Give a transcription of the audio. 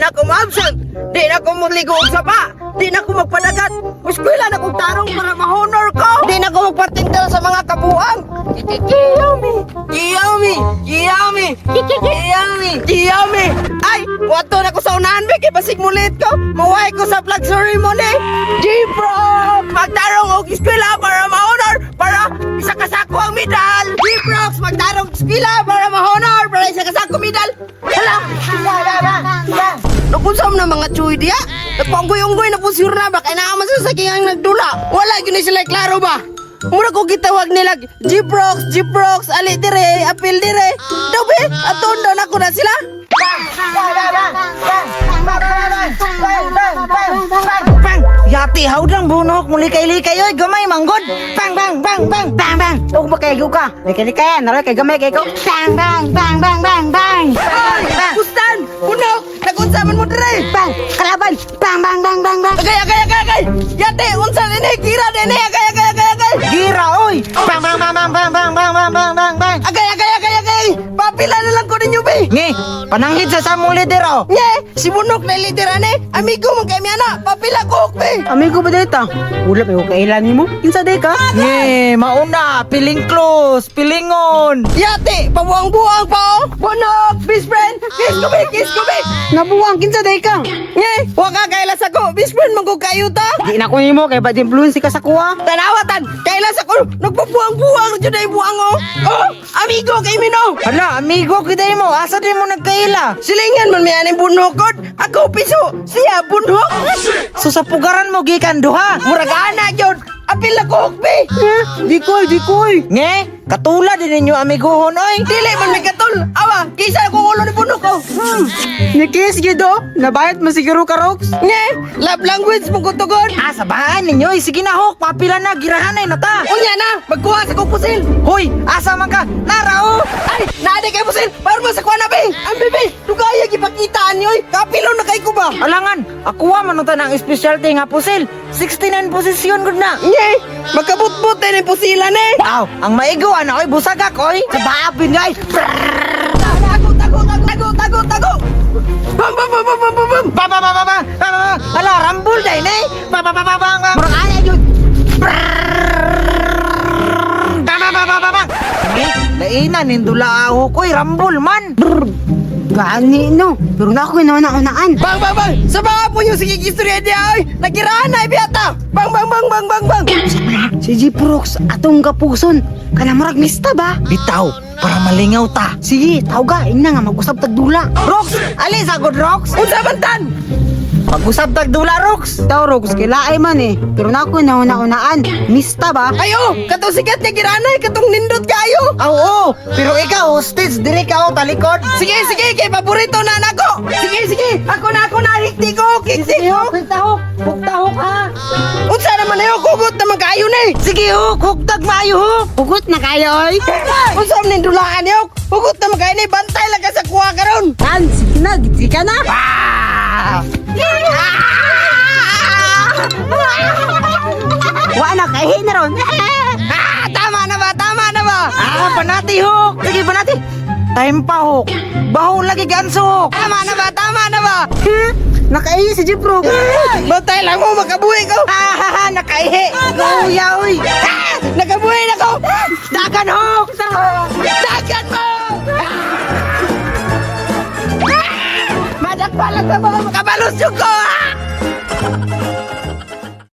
na ko ma-absent. Di na ko muligo og sapa. Di na ko magpadagat. Eskwela na kong tarong para ma-honor ko. Di na ko magpartinda sa mga kabuang. Kiyami. Kiyami. Kiyami. Kiyami. Kiyami. Ay, wato na ko sa unahan. Kay basig mulit ko. Maway ko sa flag ceremony. G-Pro! Magtarong og eskwela para ma-honor. Para isa ka sa ako ang medal. G-Prox! Magtarong eskwela para ma-honor. Para isa ka sa ako medal. Hala! Nakunsam na mga chuy diya. Nagpanggoy-unggoy na po sure na ba? Kaya naaman sa sakingang nagdula. Wala yun na sila klaro ba? Mura ko gitawag nila G-Prox, G-Prox, ali dire, apil dire. Daw be, aton daw na ko na sila. Bang! Yati, hawdang bunok, muli kay likay, oy, gamay, manggod! Bang, bang, bang, bang, bang, bang! Huwag ba kayo ka? Likay likay, naroy kay gamay kay ko. Bang, bang, bang, bang, bang, bang! Ay, Bang! kustan, nagunsaman mo dire. Bang! Kalaban! Bang, bang, bang, bang, bang! Agay, agay, agay, agay. Yate, unsa ini, kira dene, agay, agay, agay, agay. Gira, oy! Bang, bang, bang, bang, bang, bang, bang, bang, bang, bang, bang! Agay, agay, agay, agay. Papila na lang ko ninyo, be. Ngi, pananghid sa samuli diro. Nye, si Bunok na liderane, amigo mo kay Miana, papila ko, be. Amigo ba dito? Wala yung kailan mo? Kinsa day ka? Ngi, mauna, piling close, pilingon. Yate, pabuang-buang pa, oh. Bunok, best friend, kiss ko, be, kiss ko, be. Nabuwang, kinsa day ka? Nye, huwag ka kailas ako, best friend, mangko kayo ta. Di na ko nimo kay bad influence ka sa kuha. Tanawatan, kailas ako, nagpabuang-buang, dyan ay buang, oh. Oh, amigo kay Mino. Hala, amigo kita mo. Asa din mo nagkaila? Silingan man may aning bunokod, ako piso, siya bunok. So sa pugaran mo gikan duha. Murag ana yun, apil ako, be. Di koy, di koy. Nge, katulad din ninyo amiguhon oy. Dili man may katol, awa, kisa akong ulo ni bunok, oh. Hmm. Nikis gyud do. Nabayad mo siguro ka Rox. Nye, love language mo kutugon. Ah, sabahan ninyo. Oy, Sige na hok, papila na girahanay na ta. Unya na, magkuha sa kong pusil. Hoy, asa man ka? Narao. Ay, naade kay pusil, para mo sa kuha na, be. Ang bebe, gaya gipakitaan niyo eh. oy. Kapilo na kay ko ba? Alangan, ako wa man ang specialty nga pusil. 69 posisyon gud na. Nye, magkabutbut ni pusila ni. Aw, ang maigo ana oy busagak oy. Sa baapin guys. Tago, tago, tago, tago, tago. Bam bam bam bam bam bam. Bam bam bam bam. Ala rambul dai ni. Bam bam bam bam. Murag ay yun. Bam bam bam bam. Lainan, indula ako ko'y rambul man. Brrr. Gani no, pero na ako nauna-unaan. Bang, bang, bang. Sa mga po yung sige istorya niya, oy. Nagkirahan na, ibiyata. Bang, bang, bang, bang, bang, bang. Si Jiprox, atong kapuson. Kana marag mista ba? Bitaw para malingaw ta Sige, tawga, ina nga mag-usap tagdula. Rox Ali sa good Rox Unsa man tan? Pag-usap tagdula Rox Taw Rox, kilaay man eh. Pero na ako nauna-unaan. Mista ba? Ayo, katong sikat niya giranay, katong nindot kayo. Aw Pero ikaw hostage Dili ka o talikod Sige, sige, kay paborito na nako. Sige, sige, ako na, ako na, hikti ko, hikti ko. Pagtahok, pagtahok ha. Unsa naman na yun, kugot naman kayo ni. Sige ho Hugtag maayo ho Hugot na kayo oy. Unsa man nindulaan niyo, kugot naman kayo ni, bantay lang ka sa kuha karon. Tan, sige na, gitsi ka na. Wa na, kahi na ron. Ah panati ho Sige panati Time pa ho Baho lagi ganso Tama na ba, tama na ba? Nakaihi si Jiprox. Bantay lang mo, makabuhi ko. Ha ha ha Nakaihi Kuya Ah, nakabuhi na ko. Dagan ho Dagan mo! Madak pa lang sa mga makabalos yung ko! ah!